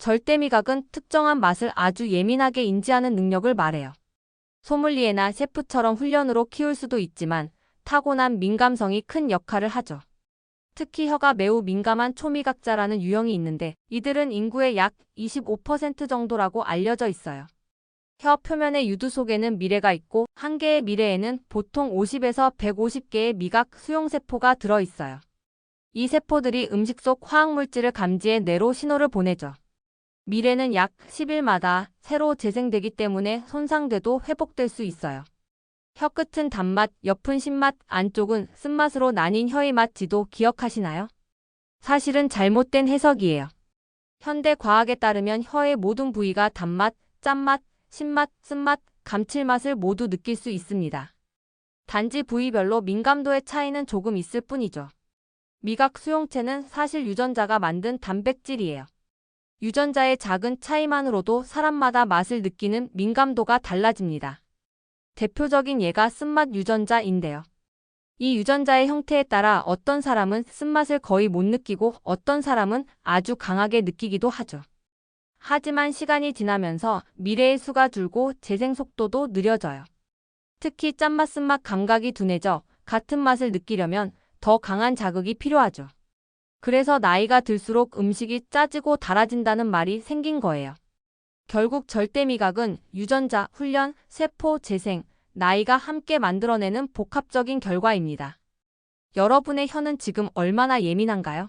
절대 미각은 특정한 맛을 아주 예민하게 인지하는 능력을 말해요. 소믈리에나 셰프처럼 훈련으로 키울 수도 있지만 타고난 민감성이 큰 역할을 하죠. 특히 혀가 매우 민감한 초미각자라는 유형이 있는데 이들은 인구의 약 25% 정도라고 알려져 있어요. 혀 표면의 유두 속에는 미래가 있고 한 개의 미래에는 보통 50에서 150개의 미각 수용세포가 들어 있어요. 이 세포들이 음식 속 화학물질을 감지해 뇌로 신호를 보내죠. 미래는 약 10일마다 새로 재생되기 때문에 손상돼도 회복될 수 있어요. 혀 끝은 단맛, 옆은 신맛, 안쪽은 쓴맛으로 나뉜 혀의 맛 지도 기억하시나요? 사실은 잘못된 해석이에요. 현대 과학에 따르면 혀의 모든 부위가 단맛, 짠맛, 신맛, 쓴맛, 감칠맛을 모두 느낄 수 있습니다. 단지 부위별로 민감도의 차이는 조금 있을 뿐이죠. 미각 수용체는 사실 유전자가 만든 단백질이에요. 유전자의 작은 차이만으로도 사람마다 맛을 느끼는 민감도가 달라집니다. 대표적인 예가 쓴맛 유전자인데요. 이 유전자의 형태에 따라 어떤 사람은 쓴맛을 거의 못 느끼고 어떤 사람은 아주 강하게 느끼기도 하죠. 하지만 시간이 지나면서 미래의 수가 줄고 재생 속도도 느려져요. 특히 짠맛 쓴맛 감각이 둔해져 같은 맛을 느끼려면 더 강한 자극이 필요하죠. 그래서 나이가 들수록 음식이 짜지고 달아진다는 말이 생긴 거예요. 결국 절대 미각은 유전자, 훈련, 세포, 재생, 나이가 함께 만들어내는 복합적인 결과입니다. 여러분의 혀는 지금 얼마나 예민한가요?